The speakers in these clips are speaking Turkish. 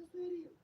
this video.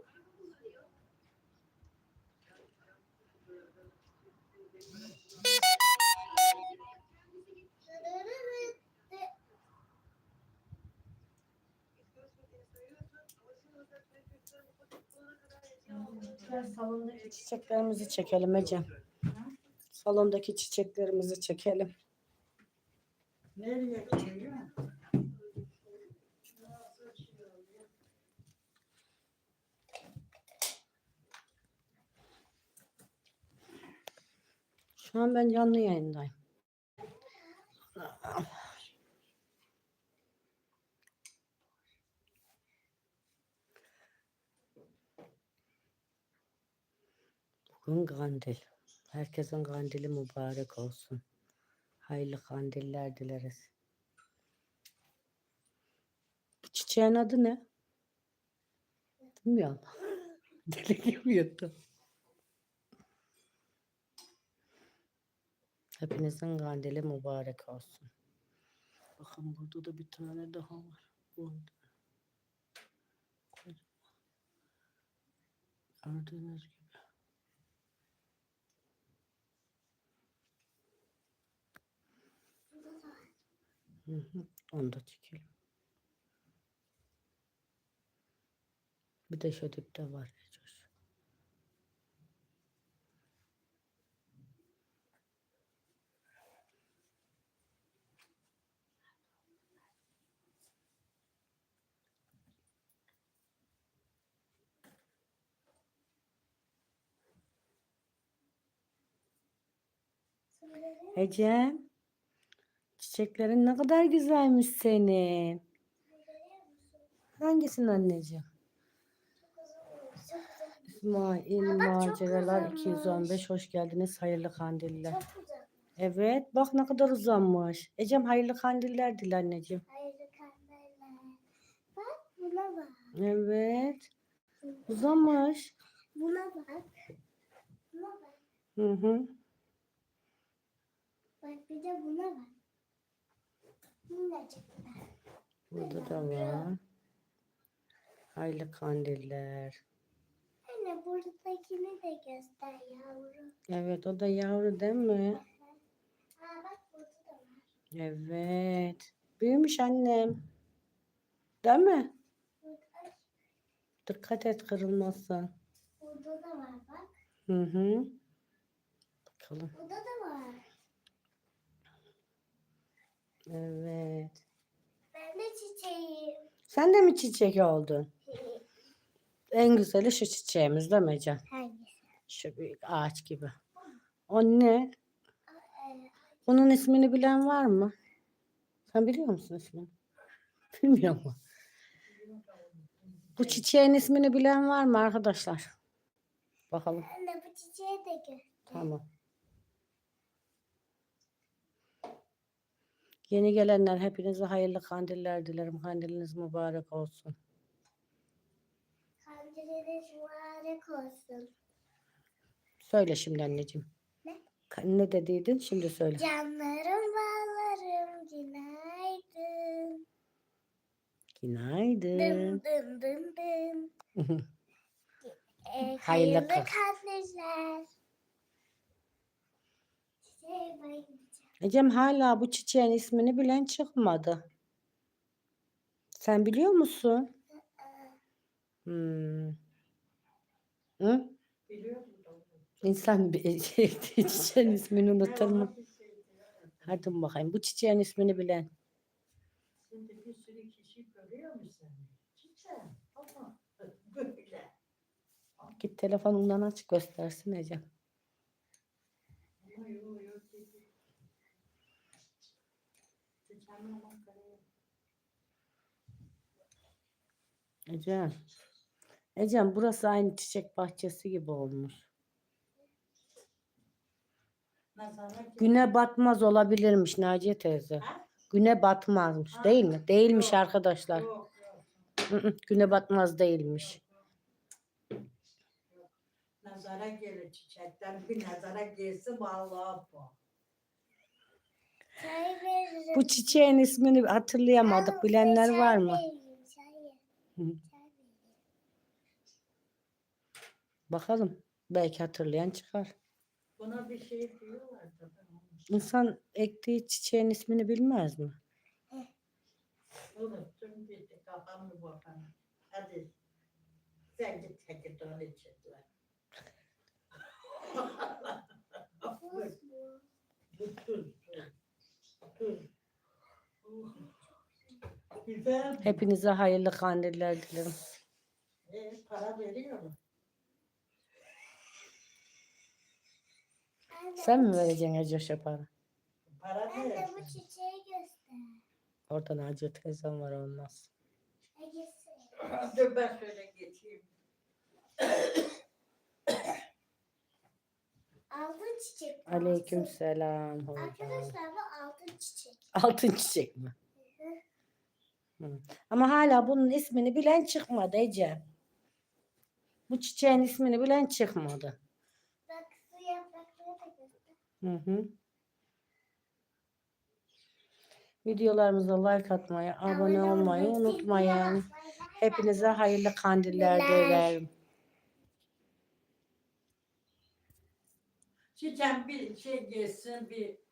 Salondaki çiçeklerimizi çekelim Ecem. Salondaki çiçeklerimizi çekelim. Nereye gidiyor? Şu an ben canlı yayındayım. Bugün kandil. Herkesin kandili mübarek olsun. Hayırlı kandiller dileriz. Bu çiçeğin adı ne? Bilmiyorum. Deli gibi yuttu. Hepinizin kandili mübarek olsun. Bakın burada da bir tane daha var. Bunda. Gördüğünüz gibi. Hı hı, onu da çekelim. Bir de şu dipte var. Ecem. Çiçeklerin ne kadar güzelmiş senin. Hangisin anneciğim? İsmail Maceralar 215 hoş geldiniz. Hayırlı kandiller. Evet bak ne kadar uzanmış. Ecem hayırlı kandiller dil anneciğim. Hayırlı kandiller. Bak buna bak. Evet uzamış. Buna bak. Buna bak. Hı hı. Bak bir de buna bak. Burada da var. Hayırlı kandiller. Anne buradakini de göster yavrum. Evet o da yavru değil mi? Aa bak burada da var. Evet. Büyümüş annem. Değil mi? Burada, Dikkat et kırılmasın. burada da var bak. Hı hı. Bakalım. Burada da var. Evet. Ben de çiçeğim. Sen de mi çiçek oldun? En güzeli şu çiçeğimiz değil mi Ecem? Hangisi? Şu büyük ağaç gibi. O ne? Bunun ismini bilen var mı? Sen biliyor musun ismini? Bilmiyor mu? Bu çiçeğin ismini bilen var mı arkadaşlar? Bakalım. Anne bu çiçeği de göster. Tamam. Yeni gelenler hepinize hayırlı kandiller dilerim. Kandiliniz mübarek olsun. Kandiliniz mübarek olsun. Söyle şimdi anneciğim. Ne? Ne dediydin? Şimdi söyle. Canlarım bağlarım günaydın. Günaydın. Dım dım dım dım. Ee, Hayırlı hayırlı kandiller. Ecem hala bu çiçeğin ismini bilen çıkmadı. Sen biliyor musun? Hmm. Hı? Biliyor? İnsan bir şey, çiçeğin ismini unutur mu? Hadi bakayım. Bu çiçeğin ismini bilen. Şimdi bir sürü kişi görüyor musun? Böyle. Git telefonundan aç göstersin Ecem. Ama yok yok dedi. Çiçeğim ama kare. Ecem. Ecem burası aynı çiçek bahçesi gibi olmuş. Güne batmaz olabilirmiş Naciye teyze. Ha? Güne batmazmış Ha, değil mi? Değilmiş yok, arkadaşlar. Yok yok. Güne batmaz değilmiş. Nazara gelir çiçekten bir nazara gelsin vallahi bu. Bu çiçeğin ismini hatırlayamadık. Bilenler var mı? Bakalım. Belki hatırlayan çıkar. Buna bir şey diyorlar da ben onu İnsan ektiği çiçeğin ismini bilmez mi? unuttum gitti kafam mı bakalım. Hadi sen git hadi onu çekler. Tuz Güzel. Hepinize hayırlı kandiller dilerim. E, para veriyorum. Anne, Sen mi vereceksin Ece para? Para Anne bu çiçeği göster. Oradan Hacı teyzem var olmaz. Dur ben şöyle geçeyim. Altın çiçek. bu, Aleyküm altın. selam. hocam. Arkadaşlar bu altın çiçek. Altın çiçek mi? Hı hı. Ama hala bunun ismini bilen çıkmadı Ece. Bu çiçeğin ismini bilen çıkmadı. Bak su yaprakları da göster. Hı hı. Videolarımıza like atmayı, abone olmayı unutmayın. Hepinize hayırlı kandiller dilerim. Çiçeğim bir şey gelsin bir